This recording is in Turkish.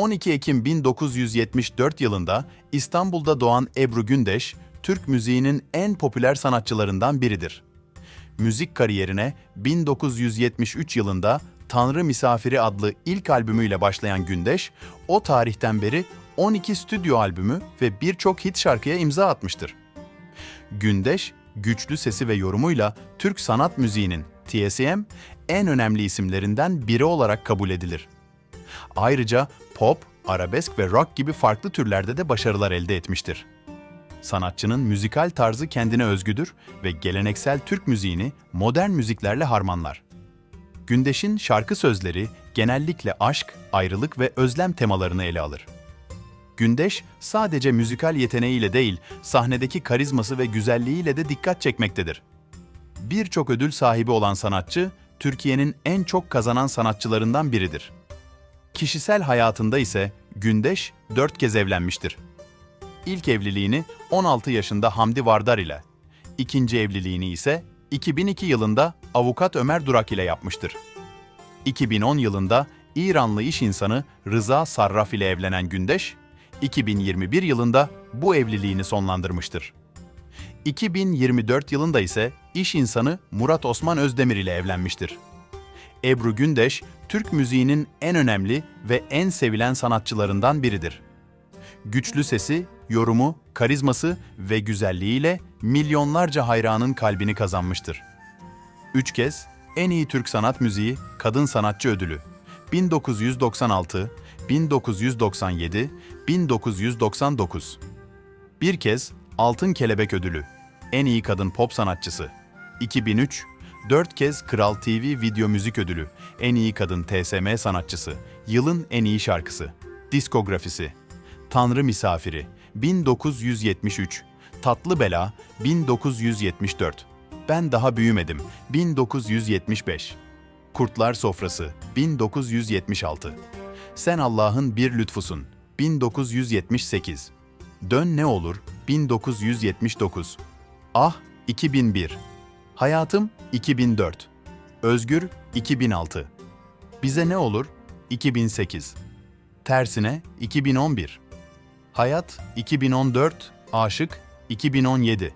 12 Ekim 1974 yılında İstanbul'da doğan Ebru Gündeş, Türk müziğinin en popüler sanatçılarından biridir. Müzik kariyerine 1973 yılında Tanrı Misafiri adlı ilk albümüyle başlayan Gündeş, o tarihten beri 12 stüdyo albümü ve birçok hit şarkıya imza atmıştır. Gündeş, güçlü sesi ve yorumuyla Türk sanat müziğinin TSM en önemli isimlerinden biri olarak kabul edilir. Ayrıca pop, arabesk ve rock gibi farklı türlerde de başarılar elde etmiştir. Sanatçının müzikal tarzı kendine özgüdür ve geleneksel Türk müziğini modern müziklerle harmanlar. Gündeş'in şarkı sözleri genellikle aşk, ayrılık ve özlem temalarını ele alır. Gündeş sadece müzikal yeteneğiyle değil, sahnedeki karizması ve güzelliğiyle de dikkat çekmektedir. Birçok ödül sahibi olan sanatçı, Türkiye'nin en çok kazanan sanatçılarından biridir. Kişisel hayatında ise Gündeş dört kez evlenmiştir. İlk evliliğini 16 yaşında Hamdi Vardar ile, ikinci evliliğini ise 2002 yılında avukat Ömer Durak ile yapmıştır. 2010 yılında İranlı iş insanı Rıza Sarraf ile evlenen Gündeş, 2021 yılında bu evliliğini sonlandırmıştır. 2024 yılında ise iş insanı Murat Osman Özdemir ile evlenmiştir. Ebru Gündeş, Türk müziğinin en önemli ve en sevilen sanatçılarından biridir. Güçlü sesi, yorumu, karizması ve güzelliğiyle milyonlarca hayranın kalbini kazanmıştır. Üç kez En iyi Türk Sanat Müziği Kadın Sanatçı Ödülü 1996, 1997, 1999 Bir kez Altın Kelebek Ödülü En iyi Kadın Pop Sanatçısı 2003, 4 kez Kral TV Video Müzik Ödülü En iyi Kadın TSM Sanatçısı Yılın En iyi Şarkısı Diskografisi Tanrı Misafiri 1973 Tatlı Bela 1974 Ben Daha Büyümedim 1975 Kurtlar Sofrası 1976 Sen Allah'ın Bir Lütfusun 1978 Dön Ne Olur 1979 Ah 2001 Hayatım 2004 Özgür 2006 Bize Ne Olur? 2008 Tersine 2011 Hayat 2014 Aşık 2017